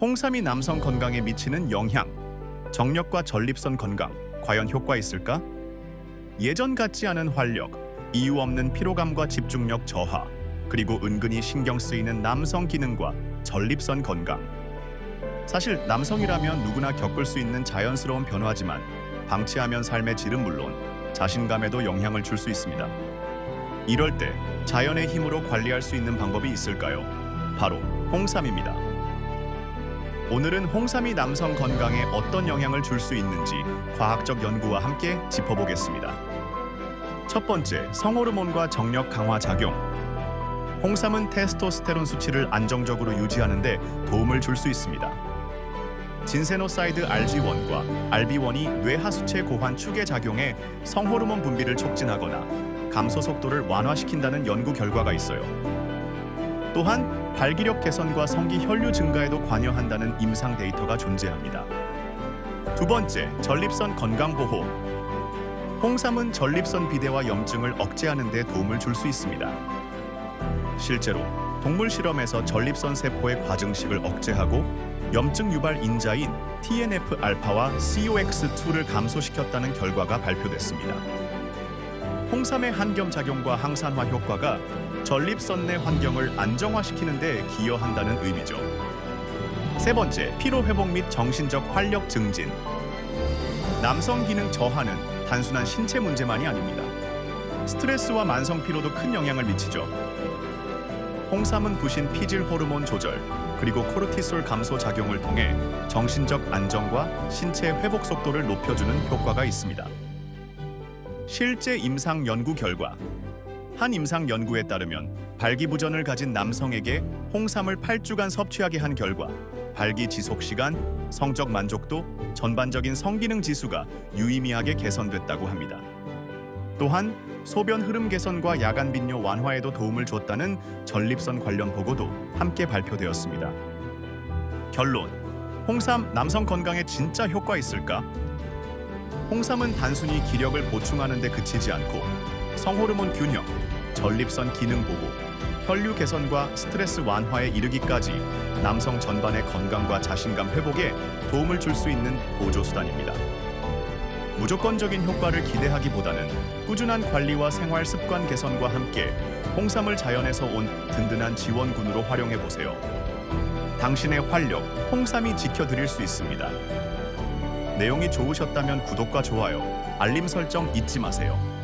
홍삼이 남성 건강에 미치는 영향, 정력과 전립선 건강 과연 효과 있을까? 예전 같지 않은 활력, 이유 없는 피로감과 집중력 저하, 그리고 은근히 신경 쓰이는 남성 기능과 전립선 건강. 사실 남성이라면 누구나 겪을 수 있는 자연스러운 변화지만 방치하면 삶의 질은 물론 자신감에도 영향을 줄 수 있습니다. 이럴 때 자연의 힘으로 관리할 수 있는 방법이 있을까요? 바로 홍삼입니다. 오늘은 홍삼이 남성 건강에 어떤 영향을 줄 수 있는지 과학적 연구와 함께 짚어보겠습니다. 첫 번째, 성호르몬과 정력 강화 작용. 홍삼은 테스토스테론 수치를 안정적으로 유지하는 데 도움을 줄 수 있습니다. 진세노사이드 RG1과 RB1이 뇌 하수체 고환 축에 작용해 성호르몬 분비를 촉진하거나 감소 속도를 완화시킨다는 연구 결과가 있어요. 또한 발기력 개선과 성기 혈류 증가에도 관여한다는 임상 데이터가 존재합니다. 두 번째, 전립선 건강 보호. 홍삼은 전립선 비대와 염증을 억제하는 데 도움을 줄 수 있습니다. 실제로 동물 실험에서 전립선 세포의 과증식을 억제하고 염증 유발 인자인 TNF 알파와 COX2를 감소시켰다는 결과가 발표됐습니다. 홍삼의 한겸 작용과 항산화 효과가 전립선 내 환경을 안정화시키는 데 기여한다는 의미죠. 세 번째, 피로 회복 및 정신적 활력 증진. 남성 기능 저하는 단순한 신체 문제만이 아닙니다. 스트레스와 만성 피로도 큰 영향을 미치죠. 홍삼은 부신 피질 호르몬 조절 그리고 코르티솔 감소 작용을 통해 정신적 안정과 신체 회복 속도를 높여주는 효과가 있습니다. 실제 임상 연구 결과 한 임상 연구에 따르면 발기부전을 가진 남성에게 홍삼을 8주간 섭취하게 한 결과 발기 지속 시간, 성적 만족도, 전반적인 성기능 지수가 유의미하게 개선됐다고 합니다. 또한 소변 흐름 개선과 야간 빈뇨 완화에도 도움을 줬다는 전립선 관련 보고도 함께 발표되었습니다. 결론: 홍삼 남성 건강에 진짜 효과 있을까? 홍삼은 단순히 기력을 보충하는 데 그치지 않고 성호르몬 균형, 전립선 기능 보호, 혈류 개선과 스트레스 완화에 이르기까지 남성 전반의 건강과 자신감 회복에 도움을 줄 수 있는 보조 수단입니다. 무조건적인 효과를 기대하기보다는 꾸준한 관리와 생활 습관 개선과 함께 홍삼을 자연에서 온 든든한 지원군으로 활용해 보세요. 당신의 활력, 홍삼이 지켜드릴 수 있습니다. 내용이 좋으셨다면 구독과 좋아요, 알림 설정 잊지 마세요.